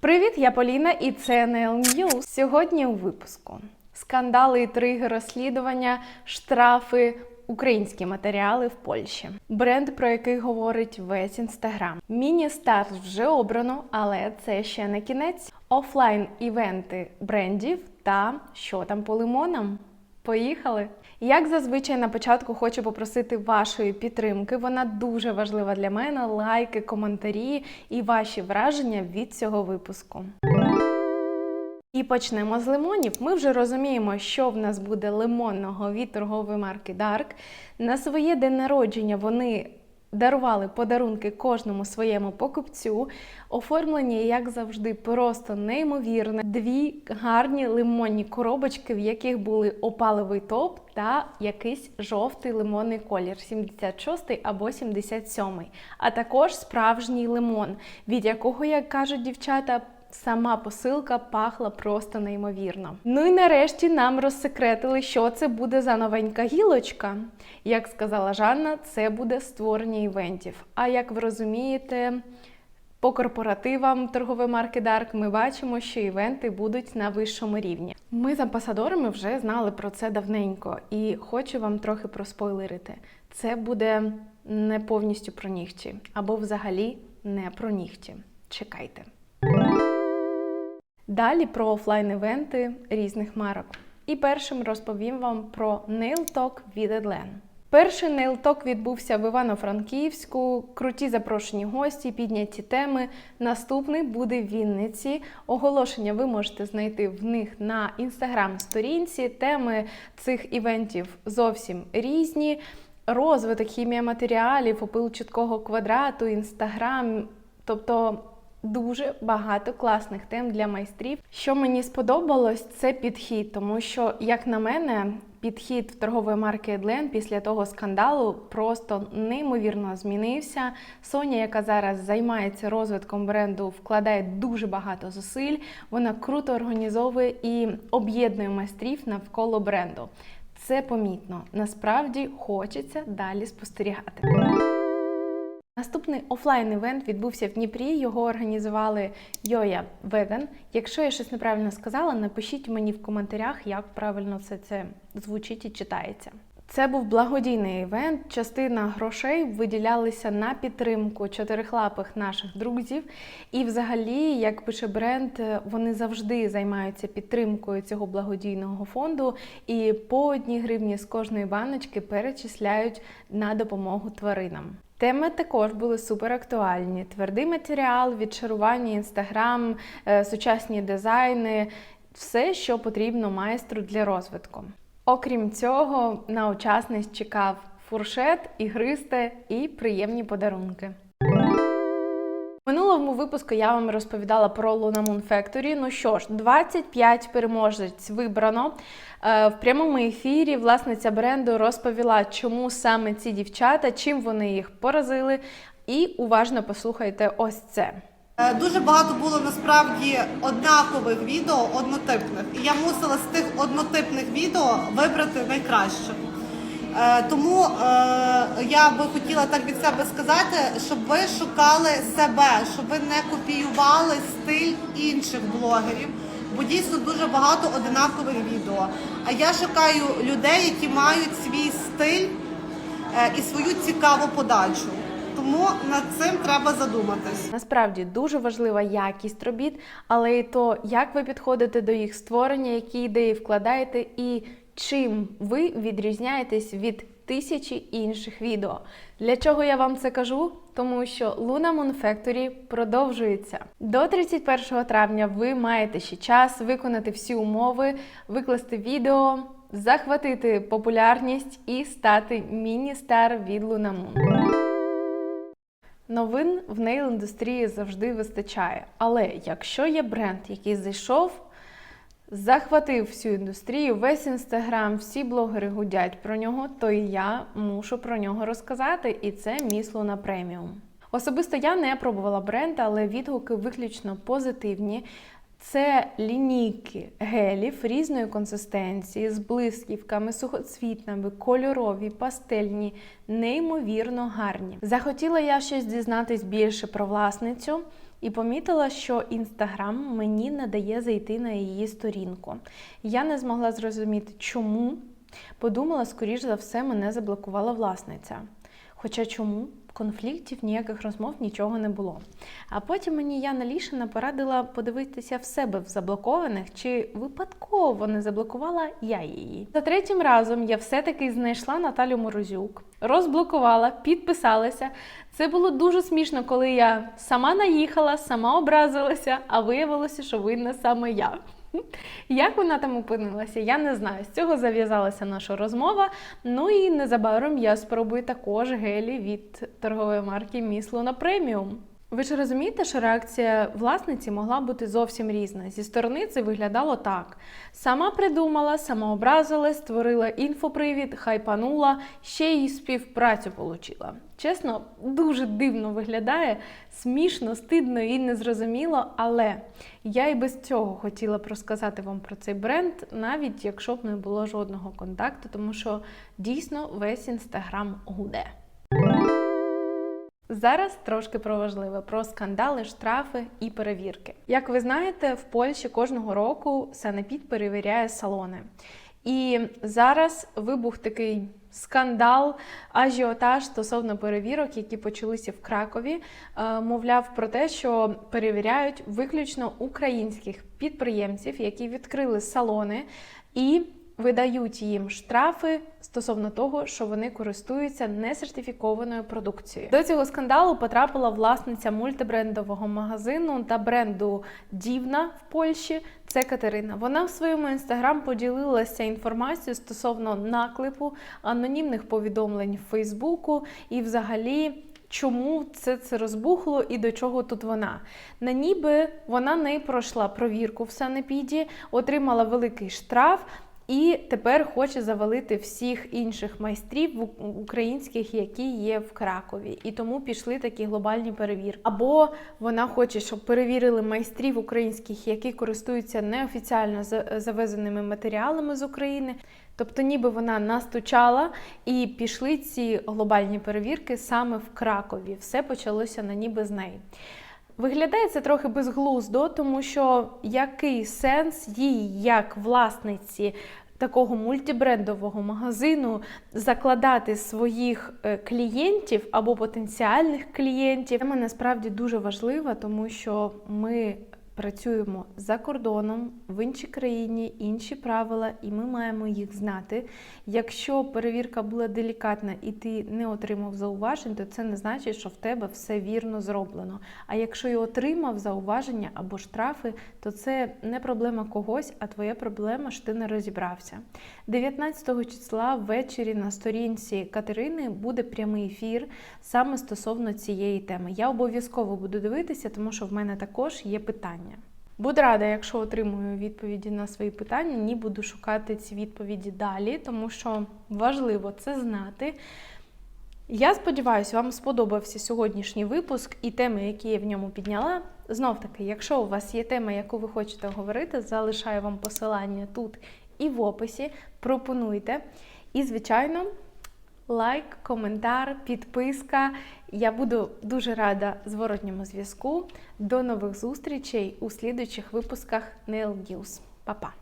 Привіт, я Поліна і це НЛ News. Сьогодні у випуску скандали, і триги розслідування, штрафи. Українські матеріали в Польщі, бренд, про який говорить весь інстаграм. Міні-старт вже обрано, але це ще не кінець. Офлайн івенти брендів та що там по лимонам. Поїхали! Як зазвичай на початку хочу попросити вашої підтримки. Вона дуже важлива для мене. Лайки, коментарі і ваші враження від цього випуску. І почнемо з лимонів. Ми вже розуміємо, що в нас буде лимонного від торгової марки Dark. На своє день народження вони дарували подарунки кожному своєму покупцю. Оформлені, як завжди, просто неймовірне. Дві гарні лимонні коробочки, в яких були опаловий топ та якийсь жовтий лимонний колір, 76 або 77. А також справжній лимон, від якого, як кажуть дівчата, Сама посилка пахла просто неймовірно. Ну і нарешті нам розсекретили, що це буде за новенька гілочка. Як сказала Жанна, це буде створення івентів. А як ви розумієте, по корпоративам торгової марки Dark ми бачимо, що івенти будуть на вищому рівні. Ми з амбасадорами вже знали про це давненько, і хочу вам трохи проспойлерити. Це буде не повністю про нігті, або взагалі не про нігті. Чекайте. Далі про офлайн-івенти різних марок. І першим розповім вам про Talk від Edlen. Перший Talk відбувся в Івано-Франківську. Круті запрошені гості, підняті теми. Наступний буде в Вінниці. Оголошення ви можете знайти в них на інстаграм-сторінці. Теми цих івентів зовсім різні. Розвиток хімія матеріалів, опил чіткого квадрату, інстаграм. Тобто Дуже багато класних тем для майстрів. Що мені сподобалось, це підхід, тому що, як на мене, підхід в торгової марки Edlen після того скандалу просто неймовірно змінився. Соня, яка зараз займається розвитком бренду, вкладає дуже багато зусиль. Вона круто організовує і об'єднує майстрів навколо бренду. Це помітно. Насправді хочеться далі спостерігати. Наступний офлайн-івент відбувся в Дніпрі. Його організували Йоя Веган. Якщо я щось неправильно сказала, напишіть мені в коментарях, як правильно все це звучить і читається. Це був благодійний івент. Частина грошей виділялися на підтримку чотирихлапих наших друзів. І, взагалі, як пише бренд, вони завжди займаються підтримкою цього благодійного фонду. І по одній гривні з кожної баночки перечисляють на допомогу тваринам. Теми також були супер актуальні: твердий матеріал, відшарування, інстаграм, е, сучасні дизайни, все, що потрібно майстру для розвитку. Окрім цього, на учасниць чекав фуршет, ігристе і приємні подарунки. Минулому випуску я вам розповідала про Luna Moon Factory. Ну що ж, 25 переможець вибрано. Е, В прямому ефірі власниця бренду розповіла, чому саме ці дівчата, чим вони їх поразили. І уважно послухайте ось це. Е, Дуже багато було насправді однакових відео, однотипних. І я мусила з тих однотипних відео вибрати найкраще. Е, Тому е, я би хотіла так від себе сказати, щоб ви шукали себе, щоб ви не копіювали стиль інших блогерів, бо дійсно дуже багато однакових відео. А я шукаю людей, які мають свій стиль е, і свою цікаву подачу. Тому над цим треба задуматись. Насправді дуже важлива якість робіт, але і то, як ви підходите до їх створення, які ідеї вкладаєте, і чим ви відрізняєтесь від тисячі інших відео. Для чого я вам це кажу? Тому що Luna Moon Factory продовжується. До 31 травня ви маєте ще час виконати всі умови, викласти відео, захватити популярність і стати міні-стар від Luna Moon. Новин в нейл-індустрії завжди вистачає. Але якщо є бренд, який зайшов, захватив всю індустрію, весь інстаграм, всі блогери гудять про нього, то і я мушу про нього розказати, і це місло на преміум. Особисто я не пробувала бренд, але відгуки виключно позитивні. Це лінійки гелів різної консистенції з блисківками, сухоцвітними, кольорові, пастельні, неймовірно гарні. Захотіла я щось дізнатись більше про власницю. і помітила, що інстаграм мені не дає зайти на її сторінку. Я не змогла зрозуміти, чому. Подумала, скоріш за все, мене заблокувала власниця. Хоча чому? Конфліктів, ніяких розмов, нічого не було. А потім мені Яна Лішина порадила подивитися в себе в заблокованих, чи випадково не заблокувала я її. За третім разом я все-таки знайшла Наталю Морозюк, розблокувала, підписалася. Це було дуже смішно, коли я сама наїхала, сама образилася, а виявилося, що винна саме я. Як вона там опинилася, я не знаю. З цього зав'язалася наша розмова. Ну і незабаром я спробую також гелі від торгової марки Міс Луна Преміум. Ви ж розумієте, що реакція власниці могла бути зовсім різна. Зі сторони це виглядало так: сама придумала, сама створила інфопривід, хайпанула, ще й співпрацю получила. Чесно, дуже дивно виглядає, смішно, стидно і незрозуміло, але я і без цього хотіла б розказати вам про цей бренд, навіть якщо б не було жодного контакту, тому що дійсно весь інстаграм гуде. Зараз трошки про важливе про скандали, штрафи і перевірки. Як ви знаєте, в Польщі кожного року Санепід перевіряє салони. І зараз вибух такий скандал, ажіотаж стосовно перевірок, які почалися в Кракові, е, мовляв про те, що перевіряють виключно українських підприємців, які відкрили салони і видають їм штрафи стосовно того, що вони користуються несертифікованою продукцією. До цього скандалу потрапила власниця мультибрендового магазину та бренду Дівна в Польщі. Це Катерина. Вона в своєму інстаграм поділилася інформацією стосовно наклепу, анонімних повідомлень в Фейсбуку і, взагалі. Чому це це розбухло і до чого тут вона? На ніби вона не пройшла провірку в санепіді, отримала великий штраф. І тепер хоче завалити всіх інших майстрів українських, які є в Кракові. І тому пішли такі глобальні перевірки. Або вона хоче, щоб перевірили майстрів українських, які користуються неофіціально за- завезеними матеріалами з України. Тобто, ніби вона настучала і пішли ці глобальні перевірки саме в Кракові. Все почалося на ніби з неї. Виглядає це трохи безглуздо, тому що який сенс їй, як власниці такого мультибрендового магазину, закладати своїх е, клієнтів або потенціальних клієнтів? Тема насправді дуже важлива, тому що ми працюємо за кордоном в іншій країні, інші правила, і ми маємо їх знати. Якщо перевірка була делікатна і ти не отримав зауважень, то це не значить, що в тебе все вірно зроблено. А якщо і отримав зауваження або штрафи, то це не проблема когось, а твоя проблема, що ти не розібрався. 19 числа ввечері на сторінці Катерини буде прямий ефір саме стосовно цієї теми. Я обов'язково буду дивитися, тому що в мене також є питання. Буду рада, якщо отримую відповіді на свої питання. Ні, буду шукати ці відповіді далі, тому що важливо це знати. Я сподіваюся, вам сподобався сьогоднішній випуск і теми, які я в ньому підняла. Знов таки, якщо у вас є тема, яку ви хочете говорити, залишаю вам посилання тут і в описі. Пропонуйте. І, звичайно, лайк, коментар, підписка. Я буду дуже рада зворотньому зв'язку. До нових зустрічей у слідуючих випусках Nail News. Па-па!